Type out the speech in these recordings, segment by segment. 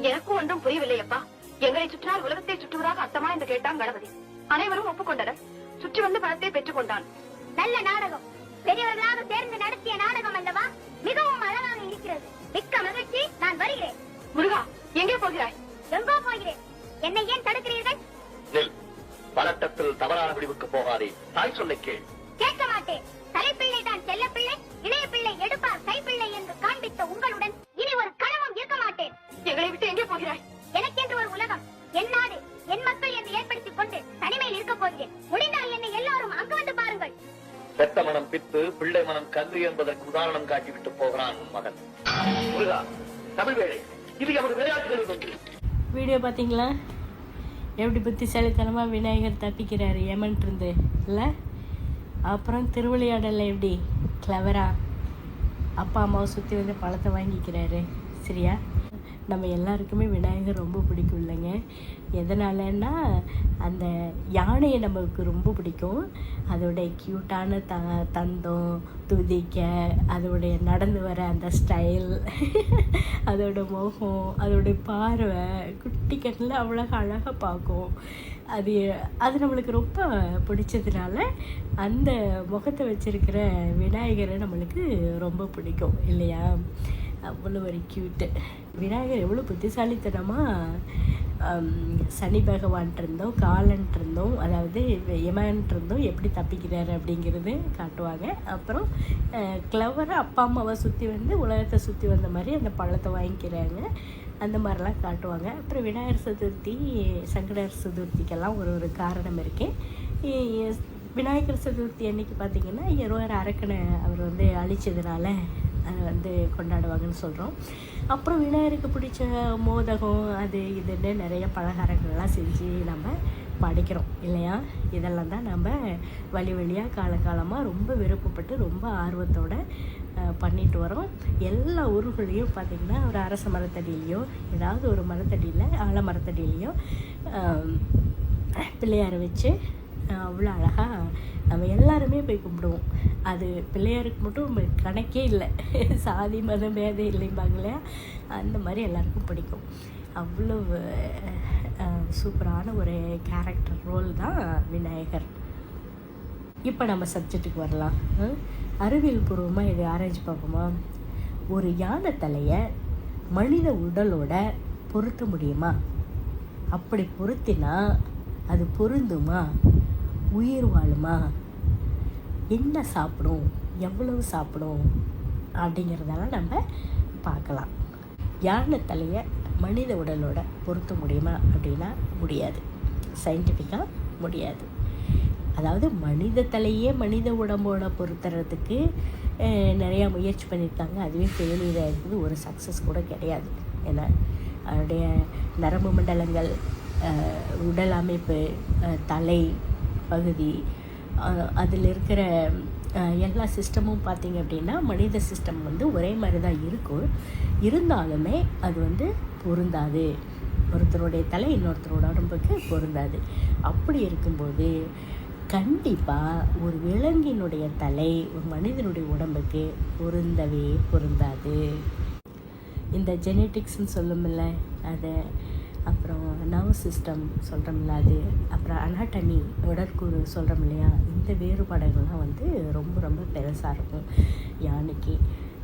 எனக்கும் ஒன்றும் புரியவில்லை அப்பா எங்களை சுற்றினால் உலகத்தை சுற்றுவதாக அர்த்தமா என்று கேட்டான் கணபதி. அனைவரும் ஒப்புக்கொண்டனர். சுற்றி வந்து பணத்தை பெற்றுக் கொண்டான். நல்ல நாடகம். பெரியவர்களாக சேர்ந்து நடத்திய நாடகம் அல்லவா? மிகவும் அழகாக இருக்கிறது. மிக்க மகிழ்ச்சி. நான் வருகிறேன். முருகா எங்கே போகிறாய்? எங்கோ போகிறேன். என்னை ஏன் தடுக்கிறீர்கள்? நெல். பதட்டத்தில் தவறான முடிவுக்கு போகாதே. தாய் சொல்லை கேள். கேட்க மாட்டேன். தலைப்பிள்ளை தான் செல்ல பிள்ளை இளைய பிள்ளை எடுப்பார் கைப்பிள்ளை. பெத்த மனம் பித்து பிள்ளை மனம் கன்று என்பதற்கு உதாரணம் காட்டிவிட்டு போகிறான் உன் மகன். முருகா தமிழ் வேலை. இது எமது விளையாட்டுகளில் வீடியோ பார்த்தீங்களா? எப்படி புத்திசாலித்தனமாக விநாயகர் தப்பிக்கிறாரு ஏமன்ட்டு இல்லை? அப்புறம் திருவிளையாடலில் எப்படி? கிளவரா அப்பா அம்மாவை சுற்றி வந்து பழத்தை வாங்கிக்கிறாரு. சரியா நம்ம எல்லாருக்குமே விநாயகர் ரொம்ப பிடிக்கும் இல்லைங்க. எதனாலன்னா அந்த யானையை நமக்கு ரொம்ப பிடிக்கும். அதோடைய க்யூட்டான த தந்தம் துதிக்க அதோடைய நடந்து வர அந்த ஸ்டைல் அதோட முகம் அதோடைய பார்வை குட்டி கண்ணில் அவ்வளோ அழகாக பார்க்கும். அது அது நம்மளுக்கு ரொம்ப பிடிச்சதுனால அந்த முகத்தை வச்சுருக்கிற விநாயகரை நம்மளுக்கு ரொம்ப பிடிக்கும் இல்லையா? அவ்வளோ ஒரு க்யூட்டு விநாயகர் எவ்வளோ புத்திசாலித்தனமாக சனி பகவான் இருந்தோம் காலன் இருந்தோம் அதாவது யமன் இருந்தோம் எப்படி தப்பிக்கிறாரு அப்படிங்கிறது காட்டுவாங்க. அப்புறம் கிளவராக அப்பா அம்மாவை சுற்றி வந்து உலகத்தை சுற்றி வந்த மாதிரி அந்த பழத்தை வாங்கிக்கிறாங்க. அந்த மாதிரிலாம் காட்டுவாங்க. அப்புறம் விநாயகர் சதுர்த்தி சங்கடர் சதுர்த்திக்கெல்லாம் ஒரு ஒரு காரணம் இருக்குது விநாயகர் சதுர்த்தி அன்னைக்கு பார்த்தீங்கன்னா இருவர் அரக்கனை அவர் வந்து அழிச்சதுனால வந்து கொண்டாடுவாங்கன்னு சொல்கிறோம் அப்புறம் விநாயகருக்கு பிடிச்ச மோதகம் அது இதுன்னு நிறைய பலகாரங்கள்லாம் செஞ்சு நம்ம படிக்கிறோம் இல்லையா? இதெல்லாம் தான் நம்ம வழி வழியாக காலகாலமாக ரொம்ப விருப்பப்பட்டு ரொம்ப ஆர்வத்தோட பண்ணிட்டு வரோம். எல்லா ஊர்களையும் பார்த்திங்கன்னா ஒரு அரச மரத்தடியிலையோ ஏதாவது ஒரு மரத்தடியில் ஆல மரத்தடியிலையோ பிள்ளையாரை வச்சு அவ்வளோ அழகாக நம்ம எல்லாருமே போய் கும்பிடுவோம். அது பிள்ளையாருக்கு மட்டும் கணக்கே இல்லை. சாதி மதம் பேதம் இல்லைம்பாங்க இல்லையா அந்த மாதிரி எல்லாருக்கும் பிடிக்கும். அவ்வளோ சூப்பரான ஒரு கேரக்டர் ரோல் தான் விநாயகர். இப்போ நம்ம சப்ஜெக்ட்டுக்கு வரலாம். ம்? அறிவியல் பூர்வமாக இது ஆராய்ச்சி பார்ப்போமா? ஒரு யானை தலையை மனித உடலோட பொருத்த முடியுமா? அப்படி பொருத்தினா அது பொருந்துமா? உயிர் வாழுமா? என்ன சாப்பிடும்? எவ்வளவு சாப்பிடும்? அப்படிங்கிறதெல்லாம் நம்ம பார்க்கலாம். யானை தலையை மனித உடலோட பொருத்த முடியுமா அப்படின்னா முடியாது. சயின்டிஃபிக்காக முடியாது. அதாவது மனித தலையே மனித உடம்போட பொருத்துறதுக்கு நிறையா முயற்சி பண்ணியிருக்காங்க. அதுவே ஃபெயிலியர் இருக்குது. ஒரு சக்ஸஸ் கூட கிடையாது. ஏன்னா அதனுடைய நரம்பு மண்டலங்கள் உடல் அமைப்பு தலை பகுதி அதில் இருக்கிற எல்லா சிஸ்டமும் பார்த்திங்க அப்படின்னா மனித சிஸ்டம் வந்து ஒரே மாதிரி தான் இருக்கும் இருந்தாலுமே அது வந்து பொருந்தாது. ஒருத்தருடைய தலை இன்னொருத்தரோட உடம்புக்கு பொருந்தாது. அப்படி இருக்கும்போது கண்டிப்பாக ஒரு விலங்கினுடைய தலை ஒரு மனிதனுடைய உடம்புக்கு பொருந்தவே பொருந்தாது. இந்த ஜெனட்டிக்ஸ்ன்னு சொல்லுமில்ல அதை அப்புறம் நர்வ் சிஸ்டம் சொல்கிறோம்ல அது. அப்புறம் அனாட்டமி உடற்கூறு சொல்கிறோம் இல்லையா? இந்த வேறுபாடுகள்லாம் வந்து ரொம்ப ரொம்ப பெருசாக இருக்கும். யானைக்கு.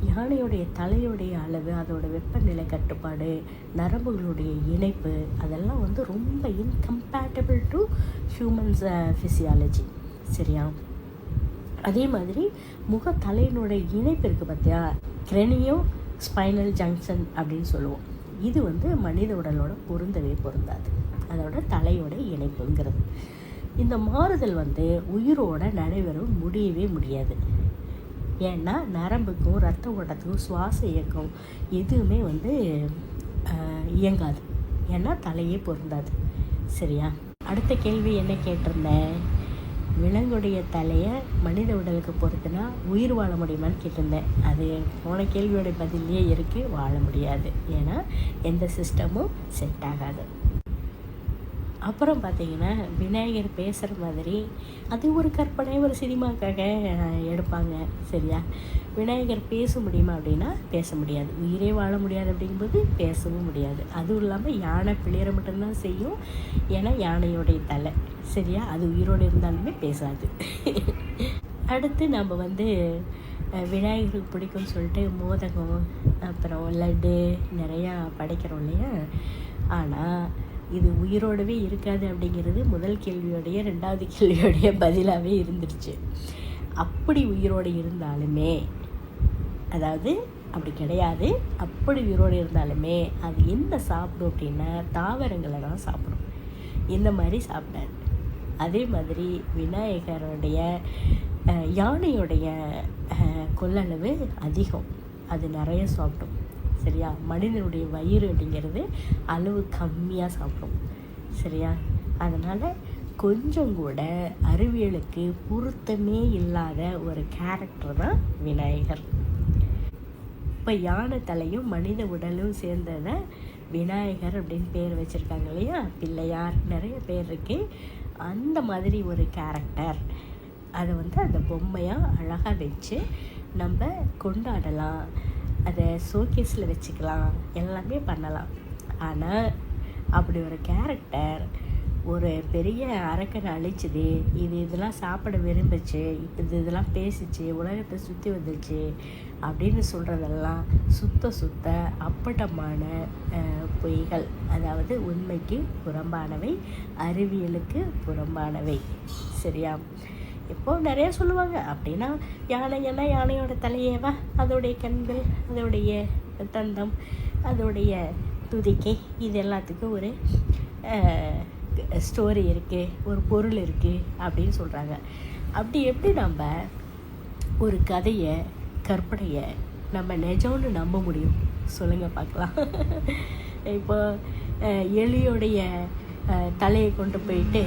யானையுடைய தலையுடைய அளவு அதோட வெப்பநிலை கட்டுப்பாடு நரம்புகளுடைய இணைப்பு அதெல்லாம் வந்து ரொம்ப இன்கம்பேட்டபிள் டு ஹியூமன்ஸ் ஃபிசியாலஜி சரியா? அதே மாதிரி முகத்தலையினுடைய இணைப்பு இருக்குது பார்த்தியா கிரெனியோ ஸ்பைனல் ஜங்ஷன் அப்படின்னு சொல்லுவோம். இது வந்து மனித உடலோட பொருந்தவே பொருந்தாது. அதோட தலையோட இணைப்புங்கிறது. இந்த மாறுதல் வந்து உயிரோட நடைபெறும் முடியவே முடியாது. ஏன்னா நரம்புக்கும் ரத்த ஓட்டத்துக்கும் சுவாச இயக்கம் எதுவுமே வந்து இயங்காது. ஏன்னா தலையே பொருந்தாது. சரியா? அடுத்த கேள்வி என்ன கேட்டிருந்தேன்? விலங்குடைய தலையை மனித உடலுக்கு பொறுத்துனா உயிர் வாழ முடியுமான்னு கேட்டிருந்தேன். அது போன கேள்வியோட பதிலேயே இருக்குது வாழ முடியாது. ஏன்னா எந்த சிஸ்டமும் செட் ஆகாது. அப்புறம் பார்த்தீங்கன்னா விநாயகர் பேசுகிற மாதிரி அது ஒரு கற்பனை ஒரு சினிமாக்காக எடுப்பாங்க. சரியா? விநாயகர் பேச முடியுமா அப்படின்னா பேச முடியாது. உயிரே வாழ முடியாது அப்படிங்கும்போது பேசவும் முடியாது. அதுவும் இல்லாமல் யானை பிள்ளையரை மட்டும்தான் செய்யும். ஏன்னா யானையோடைய தலை. சரியா? அது உயிரோடு இருந்தாலுமே பேசாது. அடுத்து நம்ம வந்து விநாயகருக்கு பிடிக்கும்னு சொல்லிட்டு மோதகம் அப்புறம் லட்டு நிறையா படைக்கிறோம் இல்லையா? ஆனால் இது உயிரோடவே இருக்காது அப்படிங்கிறது முதல் கேள்வியோடைய ரெண்டாவது கேள்வியோடைய பதிலாகவே இருந்துருச்சு. அப்படி உயிரோடு இருந்தாலுமே அதாவது அப்படி கிடையாது அப்படி உயிரோடு இருந்தாலுமே அது என்ன சாப்பிடும் அப்படின்னா தாவரங்களை தான் சாப்பிடும். இந்த மாதிரி சாப்பிடாது. அதே மாதிரி விநாயகருடைய யானையுடைய கொள்ளளவு அதிகம். அது நிறைய சாப்பிடும். சரியா? மனிதனுடைய வயிறு அப்படிங்கிறது அளவு கம்மியாக சாப்பிடும். சரியா? அதனால் கொஞ்சம் கூட அறிவியலுக்கு பொருத்தமே இல்லாத ஒரு கேரக்டர் தான் விநாயகர். இப்போ யானை தலையும் மனித உடலும் சேர்ந்ததை விநாயகர் அப்படின்னு பேர் வச்சுருக்காங்க இல்லையா? பிள்ளையார் நிறைய பேர் இருக்கு. அந்த மாதிரி ஒரு கேரக்டர் அதை வந்து அந்த பொம்மையாக அழகாக வச்சு நம்ம கொண்டாடலாம். அதை ஷோகேஸில் வச்சுக்கலாம். எல்லாமே பண்ணலாம். ஆனால் அப்படி ஒரு கேரக்டர் ஒரு பெரிய அரக்கனை அழிச்சுது இது இதெல்லாம் சாப்பிட விரும்புச்சு இது இதெல்லாம் பேசிச்சு உலகத்தை சுற்றி வந்துச்சு அப்படின்னு சொல்கிறதெல்லாம் சுத்த சுத்த அப்பட்டமான பொய்கள். அதாவது உண்மைக்கு புறம்பானவை அறிவியலுக்கு புறம்பானவை. சரியா? இப்போ நிறைய சொல்லுவாங்க அப்படின்னா யானைன்னா யானையோட தலையேவா அதோடைய கண்கள் அதோடைய தந்தம் அதோடைய துதிக்கை. இது எல்லாத்துக்கும் ஒரு ஸ்டோரி இருக்குது ஒரு பொருள் இருக்குது அப்படின்னு சொல்கிறாங்க அப்படி எப்படி நம்ம ஒரு கதையை கற்பனையை நம்ம நிஜம்னு நம்ப முடியும்? சொல்லுங்கள் பார்க்கலாம். இப்போ எலியோடைய தலையை கொண்டு போயிட்டு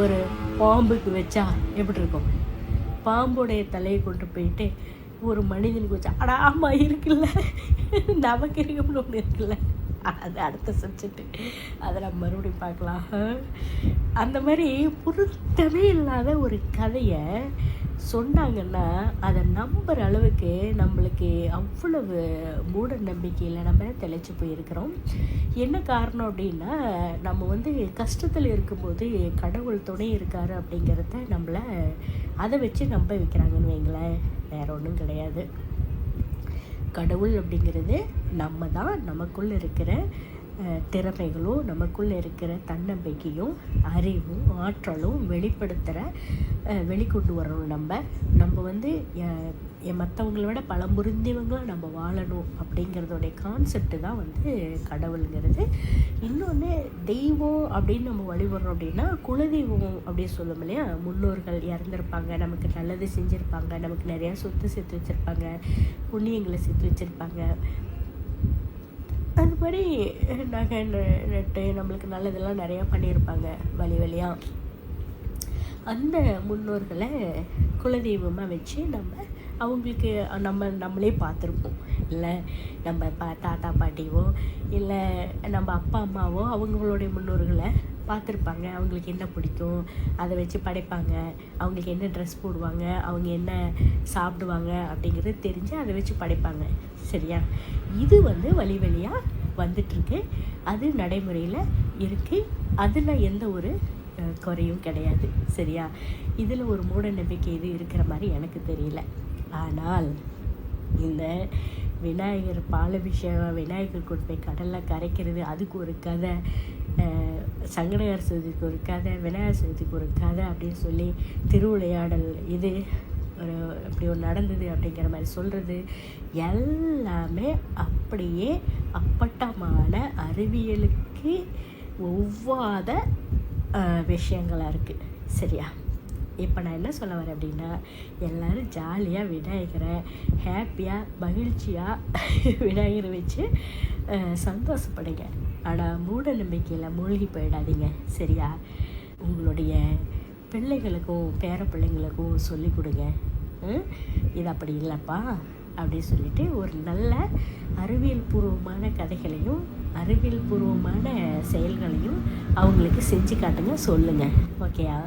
ஒரு பாம்புக்கு வச்சா எப்படி இருக்கும்? பாம்புடைய தலையை கொண்டு போயிட்டு ஒரு மனிதனுக்கு வச்சா அடா ஆமாம் இருக்குல்ல. நமக்கு ஒன்று இருக்குல்ல. அது அடுத்த சப்ஜெக்ட் அதை நம்ம மறுபடியும் பார்க்கலாம். அந்த மாதிரி பொருத்தமே இல்லாத ஒரு கதையை சொன்னாங்கன்னா அதை நம்புற அளவுக்கு நம்மளுக்கு அவ்வளவு மூட நம்பிக்கையில் நம்ம தெளிச்சு போயிருக்கிறோம்? என்ன காரணம் அப்படின்னா நம்ம வந்து கஷ்டத்தில் இருக்கும்போது கடவுள் துணை இருக்காரு அப்படிங்கிறத நம்மளை அதை வச்சு நம்ப வைக்கிறாங்கன்னு வைங்களேன். வேற ஒன்றும் கிடையாது. கடவுள் அப்படிங்கிறது நம்ம தான் நமக்குள்ளே இருக்கிற திறமைகளும் நமக்குள்ள இருக்கிற தன்னம்பிக்கையும் அறிவும் ஆற்றலும் வெளிப்படுத்துகிற வெளிக்கொண்டு வரணும் நம்ம. நம்ம வந்து அஹ், மற்றவங்கள விட பழம்புரிந்தவங்களாக நம்ம வாழணும் அப்படிங்கிறதோடைய கான்செப்ட் தான் வந்து கடவுளுங்கிறது. இன்னொன்று தெய்வம் அப்படின்னு நம்ம வழிபடுறோம் அப்படின்னா குலதெய்வம் அப்படின்னு சொல்லும் இல்லையா? முன்னோர்கள் இறந்துருப்பாங்க நமக்கு நல்லது செஞ்சுருப்பாங்க நமக்கு நிறையா சொத்து சேர்த்து வச்சுருப்பாங்க புண்ணியங்களை சேர்த்து வச்சுருப்பாங்க. மாதிரி நகை நட்டு நம்மளுக்கு நல்லதெல்லாம் நிறையா பண்ணியிருப்பாங்க வழி வழியாக அந்த முன்னோர்களை குலதெய்வமாக வச்சு நம்ம அவங்களுக்கு நம்ம நம்மளே பார்த்துருப்போம். இல்லை நம்ம பா தாத்தா பாட்டியோ இல்லை நம்ம அப்பா அம்மாவோ அவங்களுடைய முன்னோர்களை பார்த்துருப்பாங்க. அவங்களுக்கு என்ன பிடிக்கும் அதை வச்சு படைப்பாங்க. அவங்களுக்கு என்ன ட்ரெஸ் போடுவாங்க அவங்க என்ன சாப்பிடுவாங்க அப்படிங்கிறது தெரிஞ்சு அதை வச்சு படைப்பாங்க. சரியா? இது வந்து வழி வழியாக வந்துட்டுருக்கு. அது நடைமுறையில் இருக்குது அதில் எந்த ஒரு குறையும் கிடையாது. சரியா? இதில் ஒரு மூட நம்பிக்கை இது இருக்கிற மாதிரி எனக்கு தெரியல. ஆனால் இந்த விநாயகர் பாலபிஷேகம் விநாயகர் கொடுப்பை போய் கடலில் கரைக்கிறது அதுக்கு ஒரு கதை. சங்கடகர் சதுர்த்திக்கு ஒரு கதை விநாயகர் சதுர்த்திக்கு ஒரு கதை அப்படின்னு சொல்லி திருவிளையாடல் இது ஒரு இப்படி ஒரு நடந்தது அப்படிங்கிற மாதிரி சொல்கிறது எல்லாமே அப்படியே அப்பட்டமான அறிவியலுக்கு ஒவ்வாத விஷயங்களாக இருக்குது சரியா? இப்போ நான் என்ன சொல்ல வரேன் அப்படின்னா எல்லாரும் ஜாலியாக விநாயகரை ஹாப்பியாக மகிழ்ச்சியாக விநாயகரை வச்சு சந்தோஷப்படுங்க. ஆனால் மூட நம்பிக்கையில் மூழ்கி போயிடாதீங்க. சரியா? உங்களுடைய பிள்ளைகளுக்கும் பேர பிள்ளைங்களுக்கும் சொல்லிக் கொடுங்க. இது அப்படி இல்லைப்பா. அப்படின்னு சொல்லிட்டு ஒரு நல்ல அறிவியல் பூர்வமான கதைகளையும் அறிவியல் பூர்வமான செயல்களையும் அவங்களுக்கு செஞ்சு காட்டுங்க. சொல்லுங்கள் ஓகேயா